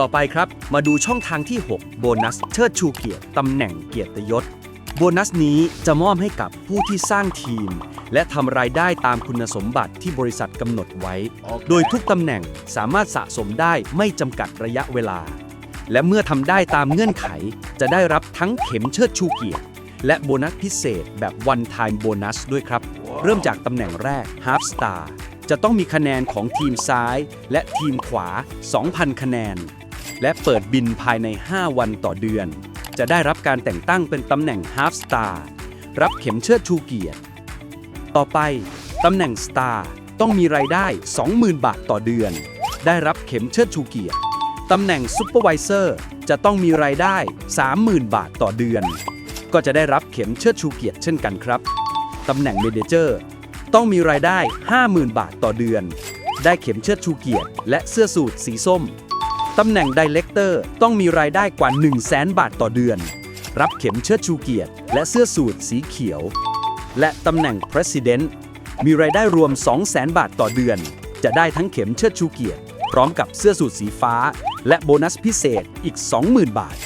ต่อไปครับ มาดูช่องทางที่ 6 โบนัสเชิดชูเกียรติตำแหน่งเกียรติยศ โบนัสนี้จะมอบให้กับผู้ที่สร้างทีม และทำรายได้ตามคุณสมบัติที่บริษัทกำหนดไว้ โดยทุกตำแหน่งสามารถสะสมได้ไม่จำกัดระยะเวลา และเมื่อทำได้ตามเงื่อนไข จะได้รับทั้งเข็มเชิดชูเกียรติ และโบนัสพิเศษแบบ one time bonus ด้วยครับ เริ่มจากตำแหน่งแรก half star จะต้องมีคะแนนของทีมซ้าย และทีมขวา 2,000 คะแนน และเปิดบินภายใน 5 วันต่อเดือน จะได้รับการแต่งตั้งเป็นตำแหน่ง half star รับเข็มเชิดชูเกียรติ ต่อไปตำแหน่ง Star ต้องมีรายได้ 20,000 บาทต่อเดือน ได้รับเข็มเชิดชูเกียรติตำแหน่ง Supervisor จะต้องมีรายได้ 30,000 บาทต่อเดือน ก็จะได้รับเข็มเชิดชูเกียรติเช่นกันครับตำแหน่ง Manager ต้องมีรายได้ 50,000 บาทต่อเดือน ได้เข็มเชิดชูเกียรติและเสื้อสูทสีส้ม ตำแหน่ง Director ต้องมีรายได้กว่า 100,000 บาทต่อเดือน รับเข็มเชิดชูเกียรติ และเสื้อสูทสีเขียว และตำแหน่ง President มีรายได้รวม 200,000 บาทต่อเดือน จะได้ทั้งเข็มเชิดชูเกียรติ พร้อมกับเสื้อสูทสีฟ้า และโบนัสพิเศษอีก 20,000 บาท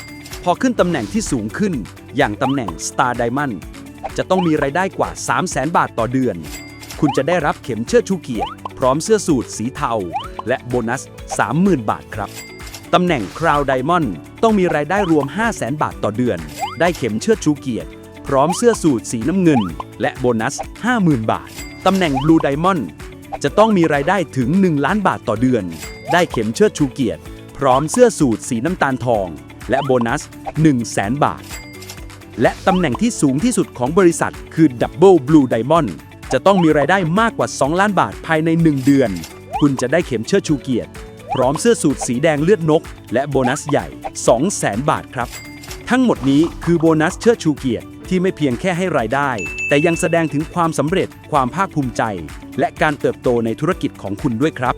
พอขึ้นตำแหน่งที่สูงขึ้น อย่างตำแหน่ง Star Diamond จะต้องมีรายได้กว่า 300,000 บาทต่อเดือน คุณจะได้รับเข็มเชิดชูเกียรติ พร้อมเสื้อสูทสีเทา และโบนัส 30,000 บาทครับ ตำแหน่ง Crown Diamond ต้องมีรายได้รวม 500,000บาทต่อเดือน ได้เข็มเชิดชูเกียรติ พร้อมเสื้อสูทสีน้ำเงิน และโบนัส 50,000 บาท ตำแหน่ง Blue Diamond จะต้องมีรายได้ถึง 1 ล้านบาทต่อเดือน ได้เข็มเชิดชูเกียรติ พร้อมเสื้อสูทสีน้ำตาลทอง และโบนัส 100,000 บาท และตำแหน่งที่สูงที่สุดของบริษัทคือ Double Blue Diamond จะต้องมีรายได้มากกว่า 2 ล้านบาทภายใน 1 เดือน คุณจะได้เข็มเชิดชูเกียรติ พร้อมเสื้อสูทสีแดงเลือดนก และโบนัสใหญ่ 200,000 บาทครับ ทั้งหมดนี้คือโบนัสเชิดชูเกียรติที่ไม่เพียงแค่ให้รายได้ แต่ยังแสดงถึงความสำเร็จ ความภาคภูมิใจ และการเติบโตในธุรกิจของคุณด้วยครับ